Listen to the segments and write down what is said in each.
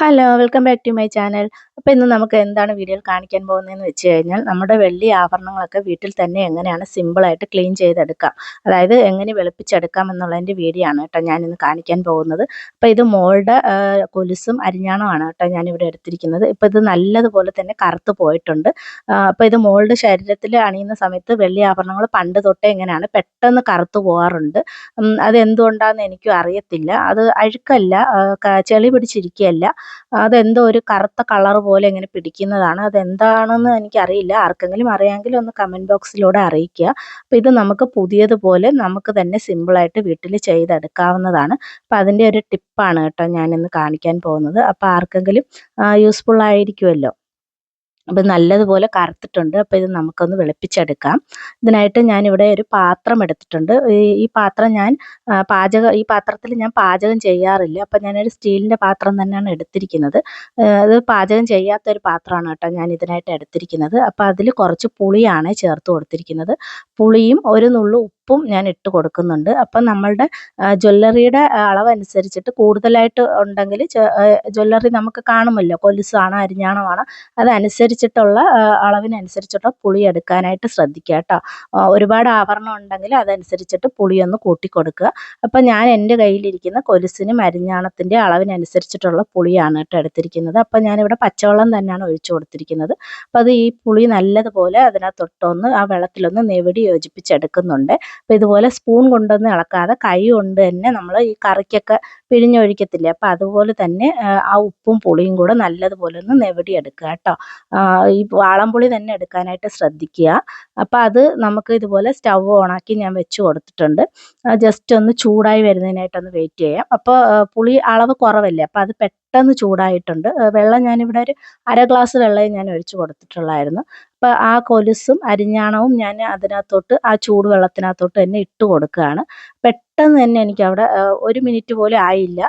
Hello welcome back to my channel അപ്പോൾ ഇന്ന് നമുക്ക് എന്താണ് വീഡിയോയിൽ കാണിക്കാൻ പോകുന്നതെന്ന് വെച്ച് കഴിഞ്ഞാൽ നമ്മുടെ വെള്ളി ആഭരണങ്ങളൊക്കെ വീട്ടിൽ തന്നെ എങ്ങനെയാണ് സിമ്പിളായിട്ട് ക്ലീൻ ചെയ്തെടുക്കാം. അതായത് എങ്ങനെ വെളുപ്പിച്ചെടുക്കാം എന്നുള്ളതിന്റെ വീഡിയോ ആണ് കേട്ടോ ഞാനിന്ന് കാണിക്കാൻ പോകുന്നത്. അപ്പോൾ ഇത് മോളുടെ കൊലുസും അരിഞ്ഞാണമാണ് കേട്ടോ ഞാനിവിടെ എടുത്തിരിക്കുന്നത്. ഇപ്പോൾ ഇത് നല്ലതുപോലെ തന്നെ കറുത്ത് പോയിട്ടുണ്ട്. അപ്പോൾ ഇത് മോളുടെ ശരീരത്തിൽ അണിയുന്ന സമയത്ത് വെള്ളി ആഭരണങ്ങൾ പണ്ട് തൊട്ടേ എങ്ങനെയാണ് പെട്ടെന്ന് കറുത്ത് പോകാറുണ്ട് അത് എന്തുകൊണ്ടാണെന്ന് എനിക്കും അറിയത്തില്ല. അത് അഴുക്കല്ല ചെളി പിടിച്ചിരിക്കുകയല്ല. അതെന്തോ ഒരു കറുത്ത കളർ പോലെ ഇങ്ങനെ പിടിക്കുന്നതാണ്. അതെന്താണെന്ന് എനിക്കറിയില്ല. ആർക്കെങ്കിലും അറിയാമെങ്കിൽ ഒന്ന് കമന്റ് ബോക്സിലൂടെ അറിയിക്കുക. അപ്പോൾ ഇത് നമുക്ക് പുതിയതുപോലെ നമുക്ക് തന്നെ സിമ്പിളായിട്ട് വീട്ടിൽ ചെയ്തെടുക്കാവുന്നതാണ്. അപ്പോൾ അതിന്റെ ഒരു ടിപ്പാണ് കേട്ടോ ഞാനിന്ന് കാണിക്കാൻ പോകുന്നത്. അപ്പോൾ ആർക്കെങ്കിലും യൂസ്ഫുൾ ആയിരിക്കുമല്ലോ. അപ്പോൾ നല്ലതുപോലെ കറുത്തിട്ടുണ്ട്. അപ്പോൾ ഇത് നമുക്കൊന്ന് വെളുപ്പിച്ചെടുക്കാം. ഇതിനായിട്ട് ഞാനിവിടെ ഒരു പാത്രം എടുത്തിട്ടുണ്ട്. ഈ പാത്രം ഞാൻ പാചക ഈ പാത്രത്തിൽ ഞാൻ പാചകം ചെയ്യാറില്ല. അപ്പം ഞാനൊരു സ്റ്റീലിന്റെ പാത്രം തന്നെയാണ് എടുത്തിരിക്കുന്നത്. അത് പാചകം ചെയ്യാത്തൊരു പാത്രമാണ് കേട്ടോ ഞാൻ ഇതിനായിട്ട് എടുത്തിരിക്കുന്നത്. അപ്പോൾ അതിൽ കുറച്ച് പുളിയാണ് ചേർത്ത് കൊടുത്തിരിക്കുന്നത്. പുളിയും ഒരു നുള്ളു ഉപ്പും ഞാൻ ഇട്ട് കൊടുക്കുന്നുണ്ട്. അപ്പം നമ്മളുടെ ജ്വല്ലറിയുടെ അളവനുസരിച്ചിട്ട് കൂടുതലായിട്ട് ഉണ്ടെങ്കിൽ ജ്വല്ലറി നമുക്ക് കാണുമല്ലോ. കൊലുസാണോ അരിഞ്ഞാണോ ആണോ അതനുസരിച്ചിട്ടുള്ള അളവിനനുസരിച്ചിട്ടുള്ള പുളി എടുക്കാനായിട്ട് ശ്രദ്ധിക്കുക കേട്ടോ. ഒരുപാട് ആവരണം ഉണ്ടെങ്കിൽ അതനുസരിച്ചിട്ട് പുളിയൊന്ന് കൂട്ടി കൊടുക്കുക അപ്പം ഞാൻ എന്റെ കയ്യിലിരിക്കുന്ന കൊലുസിനും അരിഞ്ഞാണത്തിന്റെ അളവിനനുസരിച്ചിട്ടുള്ള പുളിയാണ് കേട്ടോ എടുത്തിരിക്കുന്നത്. അപ്പം ഞാനിവിടെ പച്ചവെള്ളം തന്നെയാണ് ഒഴിച്ചു കൊടുത്തിരിക്കുന്നത്. അപ്പം അത് ഈ പുളി നല്ലതുപോലെ അതിനകത്തൊട്ടൊന്ന് ആ വെള്ളത്തിലൊന്ന് നെവിടി യോജിപ്പിച്ചെടുക്കുന്നുണ്ട്. അപ്പോൾ ഇതുപോലെ സ്പൂൺ കൊണ്ടൊന്നും ഇളക്കാതെ കൈ കൊണ്ട് തന്നെ നമ്മൾ ഈ കറിക്കൊക്കെ പിഴിഞ്ഞൊഴിക്കത്തില്ലേ? അപ്പോൾ അതുപോലെ തന്നെ ആ ഉപ്പും പുളിയും കൂടെ നല്ലതുപോലെ ഒന്ന് നെവടിയെടുക്കുക കേട്ടോ. ഈ വാളംപുളി തന്നെ എടുക്കാനായിട്ട് ശ്രദ്ധിക്കുക. അപ്പോൾ അത് നമുക്ക് ഇതുപോലെ സ്റ്റൗ ഓണാക്കി ഞാൻ വെച്ച് കൊടുത്തിട്ടുണ്ട്. ജസ്റ്റ് ഒന്ന് ചൂടായി വരുന്നതിനായിട്ടൊന്ന് വെയിറ്റ് ചെയ്യാം. അപ്പോൾ പുളി അളവ് കുറവല്ലേ? അപ്പോൾ അത് പെട്ടെന്ന് ചൂടായിട്ടുണ്ട്. വെള്ളം ഞാനിവിടെ ഒരു അര ഗ്ലാസ് വെള്ളം ഞാൻ ഒഴിച്ച് കൊടുത്തിട്ടുള്ളായിരുന്നു. അപ്പോൾ ആ കൊലുസ്സും അരിഞ്ഞാണവും ഞാൻ അതിനകത്തോട്ട് ആ ചൂടുവെള്ളത്തിനകത്തോട്ട് തന്നെ ഇട്ട് കൊടുക്കുകയാണ്. പെട്ടെന്ന് തന്നെ എനിക്ക് അവിടെ ഒരു മിനിറ്റ് പോലും ആയില്ല.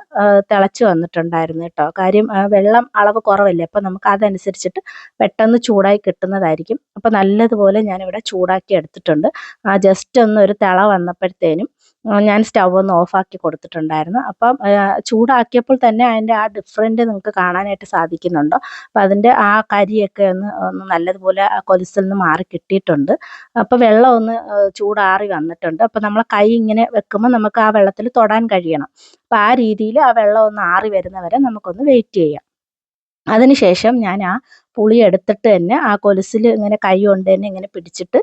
തിളച്ച് വന്നിട്ടുണ്ടായിരുന്നു കേട്ടോ. കാര്യം വെള്ളം അളവ് കുറവല്ലേ? അപ്പം നമുക്ക് അതനുസരിച്ചിട്ട് പെട്ടെന്ന് ചൂടായി കിട്ടുന്നതായിരിക്കും. അപ്പം നല്ലതുപോലെ ഞാനിവിടെ ചൂടാക്കി എടുത്തിട്ടുണ്ട്. ആ ജസ്റ്റ് ഒന്ന് ഒരു തിള വന്നപ്പോഴത്തേനും ഞാൻ സ്റ്റവ് ഒന്ന് ഓഫാക്കി കൊടുത്തിട്ടുണ്ടായിരുന്നു. അപ്പം ചൂടാക്കിയപ്പോൾ തന്നെ അതിന്റെ ആ ഡിഫറന്റ് നിങ്ങൾക്ക് കാണാനായിട്ട് സാധിക്കുന്നുണ്ടോ? അപ്പം അതിന്റെ ആ കരിയൊക്കെ ഒന്ന് ഒന്ന് നല്ലതുപോലെ കൊലുസിൽ നിന്ന് മാറി കിട്ടിയിട്ടുണ്ട്. അപ്പോൾ വെള്ളം ഒന്ന് ചൂടാറി വന്നിട്ടുണ്ട്. അപ്പോൾ നമ്മളെ കൈ ഇങ്ങനെ വെക്കുമ്പോൾ നമുക്ക് ആ വെള്ളത്തിൽ തൊടാൻ കഴിയണം. അപ്പം ആ രീതിയിൽ ആ വെള്ളം ഒന്ന് ആറി വരുന്നവരെ നമുക്കൊന്ന് വെയിറ്റ് ചെയ്യാം. അതിനുശേഷം ഞാൻ ആ പുളി എടുത്തിട്ട് തന്നെ ആ കൊലുസിൽ ഇങ്ങനെ കൈ കൊണ്ട് തന്നെ ഇങ്ങനെ പിടിച്ചിട്ട്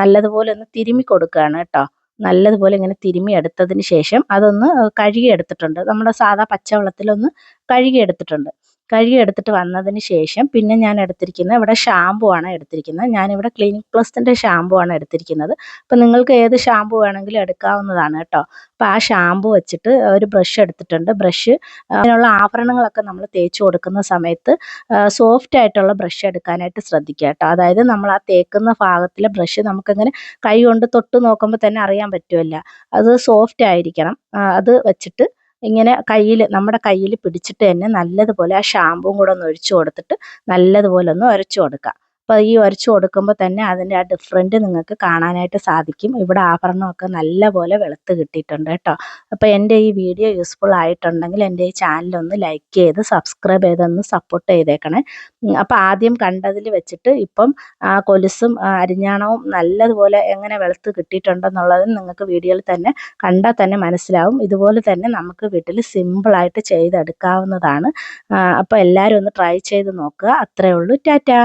നല്ലതുപോലെ ഒന്ന് തിരുമ്മി കൊടുക്കുകയാണ് കേട്ടോ. നല്ലതുപോലെ ഇങ്ങനെ തിരുമ്മി എടുത്തതിന് ശേഷം അതൊന്ന് കഴുകി എടുത്തിട്ടുണ്ട്. നമ്മുടെ സാധാ പച്ചവെള്ളത്തിലൊന്ന് കഴുകി എടുത്തിട്ടുണ്ട്. കഴുകി എടുത്തിട്ട് വന്നതിന് ശേഷം പിന്നെ ഞാൻ എടുത്തിരിക്കുന്നത് ഇവിടെ ഷാമ്പു ആണ് എടുത്തിരിക്കുന്നത്. ഞാനിവിടെ ക്ലിനിക് പ്ലസിന്റെ ഷാമ്പു ആണ് എടുത്തിരിക്കുന്നത്. അപ്പം നിങ്ങൾക്ക് ഏത് ഷാമ്പു വേണമെങ്കിലും എടുക്കാവുന്നതാണ് കേട്ടോ. അപ്പം ആ ഷാമ്പു വെച്ചിട്ട് ഒരു ബ്രഷ് എടുത്തിട്ടുണ്ട്. ബ്രഷ് അതിനുള്ള ആഭരണങ്ങളൊക്കെ നമ്മൾ തേച്ച് കൊടുക്കുന്ന സമയത്ത് സോഫ്റ്റ് ആയിട്ടുള്ള ബ്രഷ് എടുക്കാനായിട്ട് ശ്രദ്ധിക്കുക കേട്ടോ. അതായത് നമ്മൾ ആ തേക്കുന്ന ഭാഗത്തിലെ ബ്രഷ് നമുക്കങ്ങനെ കൈ കൊണ്ട് തൊട്ട് നോക്കുമ്പോൾ തന്നെ അറിയാൻ പറ്റുമല്ല അത് സോഫ്റ്റ് ആയിരിക്കണം. അത് വെച്ചിട്ട് ഇങ്ങനെ കയ്യിൽ നമ്മുടെ കയ്യിൽ പിടിച്ചിട്ട് തന്നെ നല്ലതുപോലെ ആ ഷാമ്പുവും കൂടെ ഒന്ന് ഒഴിച്ചു കൊടുത്തിട്ട് നല്ലതുപോലെ ഒന്ന് ഉരച്ചു കൊടുക്കുക. അപ്പോൾ ഈ ഉരച്ച് കൊടുക്കുമ്പോൾ തന്നെ അതിന്റെ ആ ഡിഫറന്റ് നിങ്ങൾക്ക് കാണാനായിട്ട് സാധിക്കും. ഇവിടെ ആഭരണമൊക്കെ നല്ലപോലെ വെളുത്ത് കിട്ടിയിട്ടുണ്ട് കേട്ടോ. അപ്പോൾ എന്റെ ഈ വീഡിയോ യൂസ്ഫുൾ ആയിട്ടുണ്ടെങ്കിൽ എന്റെ ഈ ചാനലൊന്ന് ലൈക്ക് ചെയ്ത് സബ്സ്ക്രൈബ് ചെയ്തൊന്ന് സപ്പോർട്ട് ചെയ്തേക്കണേ. അപ്പോൾ ആദ്യം കണ്ടതിൽ വെച്ചിട്ട് ഇപ്പം കൊലുസും അരിഞ്ഞാണവും നല്ലതുപോലെ എങ്ങനെ വെളുത്ത് കിട്ടിയിട്ടുണ്ടെന്നുള്ളത് നിങ്ങൾക്ക് വീഡിയോയിൽ തന്നെ കണ്ടാൽ തന്നെ മനസ്സിലാവും. ഇതുപോലെ തന്നെ നമുക്ക് വീട്ടിൽ സിമ്പിളായിട്ട് ചെയ്തെടുക്കാവുന്നതാണ്. അപ്പോൾ എല്ലാവരും ഒന്ന് ട്രൈ ചെയ്ത് നോക്കുക. അത്രയേ ഉള്ളൂ. ടാറ്റാ.